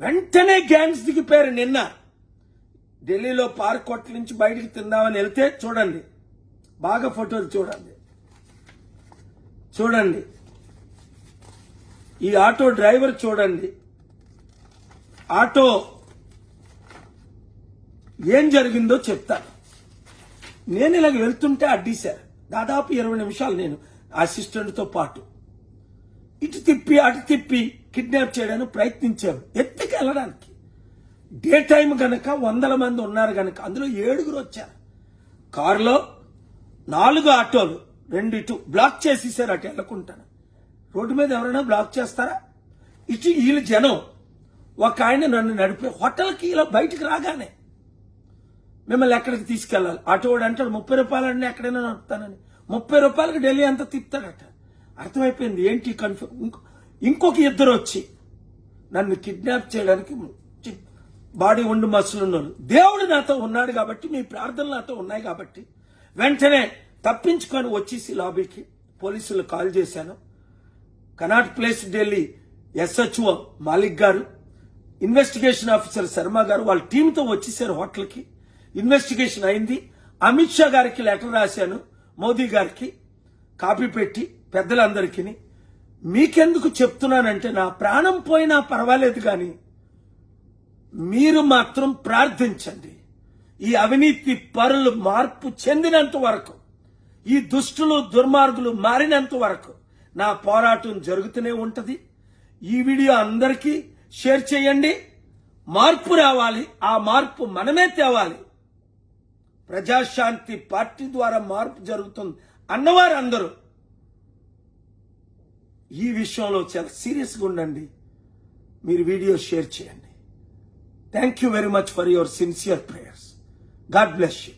వెంటనే గ్యాంగ్స్ దిగిపోయారు నిన్న. ఢిల్లీలో పార్క్ కొట్ల నుంచి బయటికి తిందామని వెళ్తే చూడండి. బాగా ఫోటోలు చూడండి. చూడండి. ఈ ఆటో డ్రైవర్ చూడండి. ఆటో ఏం జరిగిందో చెప్తాను నేను ఇలాగ వెళ్తుంటే అడ్డీశారు దాదాపు ఇరవై నిమిషాలు నేను అసిస్టెంట్తో పాటు. ఇటు తిప్పి అటు తిప్పి కిడ్నాప్ చేయడానికి ప్రయత్నించారు. ఎత్తుకెళ్ళడానికి డే టైం గనక వందల మంది ఉన్నారు గనక అందులో ఏడుగురు వచ్చారు. కారులో నాలుగు ఆటోలు రెండు ఇటు బ్లాక్ చేసేసారు అటు వెళ్ళకుంటాను రోడ్డు మీద ఎవరైనా బ్లాక్ చేస్తారా? ఇటు వీళ్ళు జనం ఒక ఆయన నన్ను నడిపే హోటల్కి ఇలా బయటికి రాగానే మిమ్మల్ని ఎక్కడికి తీసుకెళ్ళాలి? ఆటో వాడు అంటాడు ముప్పై రూపాయలండి ఎక్కడైనా నడుపుతానని. ముప్పై రూపాయలకి ఢిల్లీ అంతా తిప్పుతాడట. అర్థమైపోయింది. ఏంటి కన్ఫ్యూ ఇంకో ఇంకొక ఇద్దరు వచ్చి నన్ను కిడ్నాప్ చేయడానికి బాడీ బాడీ ఉండి మసులున్నారు. దేవుడు నాతో ఉన్నాడు కాబట్టి మీ ప్రార్థనలు నాతో ఉన్నాయి కాబట్టి వెంటనే తప్పించుకొని వచ్చేసి లాబీకి పోలీసులు కాల్ చేశాను. Connaught Place Delhi SHO Malik garu investigation officer Sharma గారు వాళ్ళ టీంతో వచ్చేసారు హోటల్కి. ఇన్వెస్టిగేషన్ అయింది. అమిత్ షా గారికి లెటర్ రాశాను మోదీ గారికి. కాపీ పెట్టి పెద్దలందరికీ మీకెందుకు చెప్తున్నానంటే నా ప్రాణం పోయినా పర్వాలేదు కానీ మీరు మాత్రం ప్రార్థించండి. ఈ అవినీతి పరులు మార్పు చెందినంత వరకు ఈ దుష్టులు దుర్మార్గులు మారినంత వరకు నా పోరాటం జరుగుతూనే ఉంటది. ఈ వీడియో అందరికీ షేర్ చేయండి. మార్పు రావాలి. ఆ మార్పు మనమే తేవాలి. ప్రజాశాంతి పార్టీ ద్వారా మార్పు జరుగుతుంది. అన్నవారు అందరూ ఈ విషయంలో చాలా సీరియస్గా ఉండండి. మీరు వీడియో షేర్ చేయండి. Thank you very much for your sincere prayers God bless you